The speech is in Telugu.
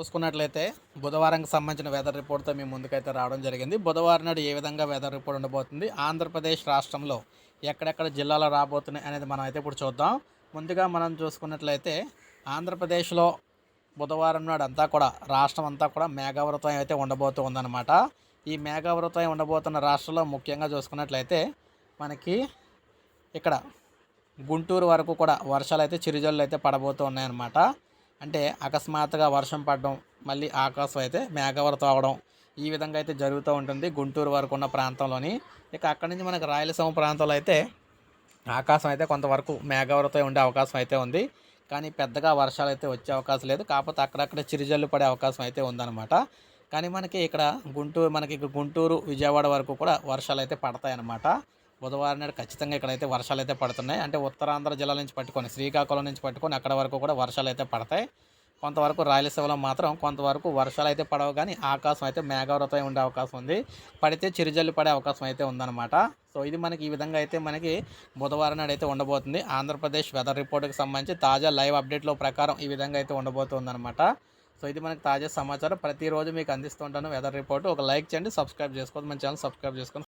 చూసుకున్నట్లయితే బుధవారంకి సంబంధించిన వెదర్ రిపోర్ట్తో మేము ముందుకైతే రావడం జరిగింది. బుధవారం నాడు ఏ విధంగా వెదర్ రిపోర్ట్ ఉండబోతుంది? ఆంధ్రప్రదేశ్ రాష్ట్రంలో ఎక్కడెక్కడ జిల్లాలో రాబోతున్నాయి అనేది మనం అయితే ఇప్పుడు చూద్దాం. ముందుగా మనం చూసుకున్నట్లయితే ఆంధ్రప్రదేశ్లో బుధవారం నాడు అంతా కూడా రాష్ట్రం అంతా కూడా మేఘావృతం అయితే ఉండబోతూ ఉందన్నమాట. ఈ మేఘావృతం ఉండబోతున్న రాష్ట్రంలో ముఖ్యంగా చూసుకున్నట్లయితే మనకి ఇక్కడ గుంటూరు వరకు కూడా వర్షాలు అయితే చిరుజల్లు అయితే పడబోతూ ఉన్నాయన్నమాట. అంటే అకస్మాత్తుగా వర్షం పడడం మళ్ళీ ఆకాశం అయితే మేఘవరత అవడం ఈ విధంగా అయితే జరుగుతూ ఉంటుంది గుంటూరు వరకు ఉన్న ప్రాంతంలోని. ఇక అక్కడి నుంచి మనకి రాయలసీమ ప్రాంతంలో అయితే ఆకాశం అయితే కొంతవరకు మేఘావృతం ఉండే అవకాశం అయితే ఉంది. కానీ పెద్దగా వర్షాలు అయితే వచ్చే అవకాశం లేదు. కాకపోతే అక్కడక్కడ చిరుజల్లు పడే అవకాశం అయితే ఉందన్నమాట. కానీ మనకి ఇక్కడ గుంటూరు మనకి ఇక్కడ గుంటూరు విజయవాడ వరకు కూడా వర్షాలు అయితే పడతాయన్నమాట. బుధవారం నాడు ఖచ్చితంగా ఇక్కడైతే వర్షాలు అయితే పడుతున్నాయి. అంటే ఉత్తరాంధ్ర జిల్లా నుంచి పట్టుకొని శ్రీకాకుళం నుంచి పట్టుకొని అక్కడ వరకు కూడా వర్షాలు అయితే పడతాయి. కొంతవరకు రాయలసీమలో మాత్రం కొంతవరకు వర్షాలు అయితే పడవు కానీ ఆకాశం అయితే మేఘావృతం ఉండే అవకాశం ఉంది. పడితే చిరుజల్లు పడే అవకాశం అయితే ఉందన్నమాట. సో ఇది మనకి ఈ విధంగా అయితే మనకి బుధవారం నాడు అయితే ఉండబోతుంది. ఆంధ్రప్రదేశ్ వెదర్ రిపోర్ట్కి సంబంధించి తాజా లైవ్ అప్డేట్లో ప్రకారం ఈ విధంగా అయితే ఉండబోతుందన్నమాట. సో ఇది మనకి తాజా సమాచారం. ప్రతిరోజు మీకు అందిస్తుంటాను వెదర్ రిపోర్ట్ ఒక లైక్ చేయండి సబ్స్క్రైబ్ చేసుకోండి మన ఛానల్ సబ్స్క్రైబ్ చేసుకొని